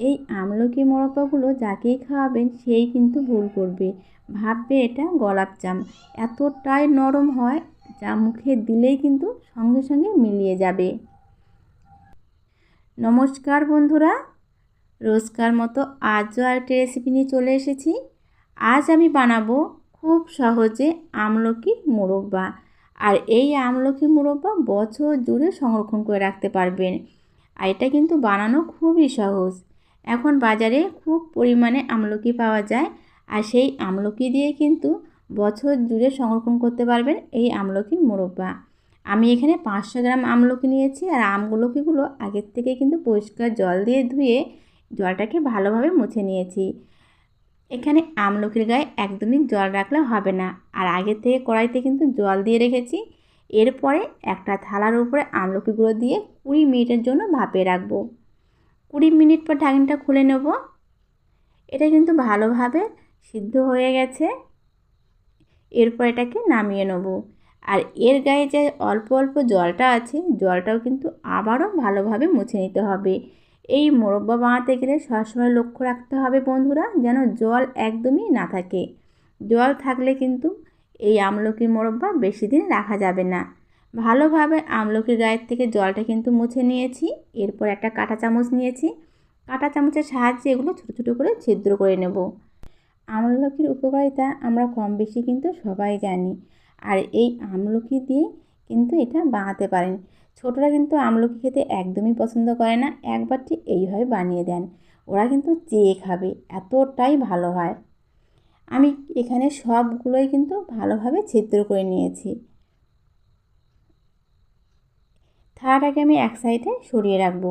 এই আমলকি মোরব্বাগুলো যাকেই খাওয়াবেন সেই কিন্তু ভুল করবে। ভাববে এটা গোলাপ জাম এতটাই নরম হয়, যা মুখে দিলেই কিন্তু সঙ্গে সঙ্গে মিলিয়ে যাবে। নমস্কার বন্ধুরা, রোজকার মতো আজও আরেকটি রেসিপি নিয়ে চলে এসেছি। আজ আমি বানাবো খুব সহজে আমলকি মুরব্বা। আর এই আমলকি মুরব্বা বছর জুড়ে সংরক্ষণ করে রাখতে পারবেন। আর এটা কিন্তু বানানো খুবই সহজ। এখন বাজারে খুব পরিমাণে আমলকি পাওয়া যায় আর সেই আমলকি দিয়ে কিন্তু বছর জুড়ে সংরক্ষণ করতে পারবেন এই আমলকির মোরব্বা। আমি এখানে পাঁচশো গ্রাম আমলকি নিয়েছি আর আমগুলোকিগুলো আগের থেকে কিন্তু পরিষ্কার জল দিয়ে ধুয়ে জলটাকে ভালোভাবে মুছে নিয়েছি। এখানে আমলকির গায়ে একদমই জল রাখলে হবে না আর আগের থেকে কড়াইতে কিন্তু জল দিয়ে রেখেছি। এরপরে একটা থালার উপরে আমলকিগুলো দিয়ে কুড়ি মিনিটের জন্য ভাপে রাখব। কুড়ি মিনিট পর ঢাকনিটা খুলে নেব। এটা কিন্তু ভালোভাবে সিদ্ধ হয়ে গেছে। এরপর এটাকে নামিয়ে নেব। আর এর গায়ে যে অল্প অল্প জলটা আছে, জলটাও কিন্তু আবারও ভালোভাবে মুছে নিতে হবে। এই মোরব্বা বানাতে গেলে সবসময় লক্ষ্য রাখতে হবে বন্ধুরা, যেন জল একদমই না থাকে। জল থাকলে কিন্তু এই আমলকির মোরব্বা বেশি দিন রাখা যাবে না। ভালোভাবে আমলকির গায়ের থেকে জলটা কিন্তু মুছে নিয়েছি। এরপর একটা কাঁটা চামচ নিয়েছি। কাঁটা চামচের সাহায্যে এগুলো ছোটো ছোটো করে ছিদ্র করে নেব। আমলকির উপকারিতা আমরা কম বেশি কিন্তু সবাই জানি। আর এই আমলকি দিয়ে কিন্তু এটা বানাতে পারেন। ছোটরা কিন্তু আমলকি খেতে একদমই পছন্দ করে না। একবারটি এইভাবে বানিয়ে দেন। ওরা কিন্তু চেয়ে খাবে, এতটাই ভালো হয়। আমি এখানে সবগুলোই কিন্তু ভালোভাবে ছিদ্র করে নিয়েছি। থালাটাকে আমি এক সাইডে সরিয়ে রাখব।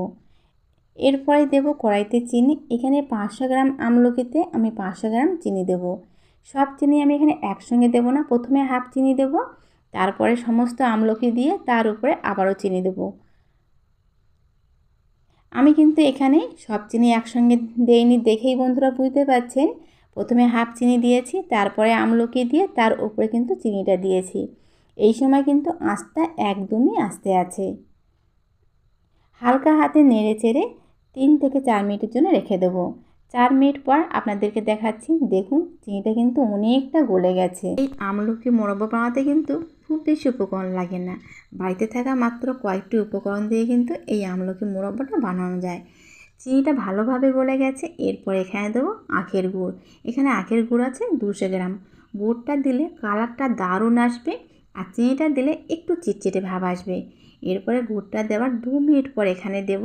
এরপরে দেব কড়াইতে চিনি। এখানে পাঁচশো গ্রাম আমলকিতে আমি পাঁচশো গ্রাম চিনি দেব। সব চিনি আমি এখানে একসঙ্গে দেব না। প্রথমে হাফ চিনি দেব, তারপরে সমস্ত আমলকি দিয়ে তার উপরে আবারও চিনি দেব। আমি কিন্তু এখানে সব চিনি একসঙ্গে দেইনি দেখেই বন্ধুরা বুঝতে পারছেন। প্রথমে হাফ চিনি দিয়েছি, তারপরে আমলকি দিয়ে তার উপরে কিন্তু চিনিটা দিয়েছি। এই সময় কিন্তু আঁচটা একদমই আস্তে আছে। হালকা হাতে নেড়ে চেড়ে তিন থেকে চার মিনিটের জন্য রেখে দেবো। চার মিনিট পর আপনাদেরকে দেখাচ্ছি, দেখুন চিনিটা কিন্তু অনেকটা গলে গেছে। এই আমলকি মোরব্বা বানাতে কিন্তু খুব বেশি উপকরণ লাগে না। বাড়িতে থাকা মাত্র কয়েকটি উপকরণ দিয়ে কিন্তু এই আমলকি মোরব্বাটা বানানো যায়। চিনিটা ভালোভাবে গলে গেছে, এরপর এখানে দেবো আখের গুড়। এখানে আখের গুড় আছে দুশো গ্রাম। গুড়টা দিলে কালারটা দারুণ আসবে। আর চিনিটা দিলে একটু চিটচিটে ভাব আসবে। এরপরে গুড়টা দেওয়ার দু মিনিট পর এখানে দেব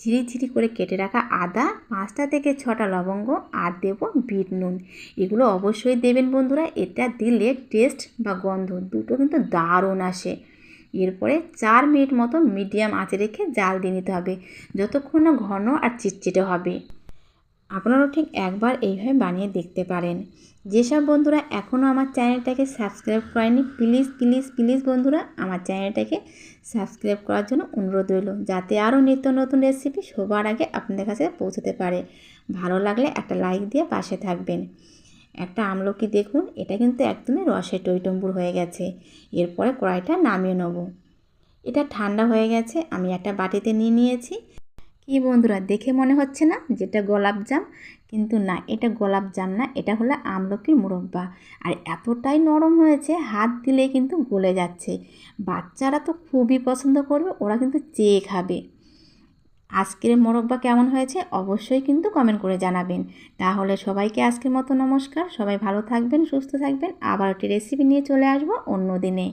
ঝিরিঝিরি করে কেটে রাখা আদা, পাঁচটা থেকে ছটা লবঙ্গ আর দেব বিট নুন। এগুলো অবশ্যই দেবেন বন্ধুরা, এটা দিলে টেস্ট বা গন্ধ দুটো কিন্তু দারুণ আসে। এরপরে চার মিনিট মতো মিডিয়াম আঁচে রেখে জাল দিয়ে নিতে হবে, যতক্ষণ না ঘন আর চিটচিটে হবে। আপনারাও ঠিক একবার এইভাবে বানিয়ে দেখতে পারেন। যেসব বন্ধুরা এখনও আমার চ্যানেলটাকে সাবস্ক্রাইব করেনি, প্লিজ প্লিজ প্লিজ বন্ধুরা আমার চ্যানেলটাকে সাবস্ক্রাইব করার জন্য অনুরোধ রইল, যাতে আরও নিত্য নতুন রেসিপি সবার আগে আপনাদের কাছে পৌঁছতে পারে। ভালো লাগলে একটা লাইক দিয়ে পাশে থাকবেন। একটা আমলকি দেখুন, এটা কিন্তু একদমই রসে টইটম্বুর হয়ে গেছে। এরপরে কড়াইটা নামিয়ে নেব। এটা ঠান্ডা হয়ে গেছে, আমি একটা বাটিতে নিয়ে নিয়েছি। কি বন্ধুরা, দেখে মনে হচ্ছে না যেটা গোলাপ জাম? কিন্তু না, এটা গোলাপ জাম না, এটা হলো আমলকির মুরব্বা। আর এতটাই নরম হয়েছে, হাত দিলে কিন্তু গলে যাচ্ছে। বাচ্চারা তো খুবই পছন্দ করবে, ওরা কিন্তু চেয়ে খাবে। আজকের মোরব্বা কেমন হয়েছে অবশ্যই কিন্তু কমেন্ট করে জানাবেন। তাহলে সবাইকে আজকের মতো নমস্কার, সবাই ভালো থাকবেন, সুস্থ থাকবেন। আবার একটি রেসিপি নিয়ে চলে আসব অন্য দিনে।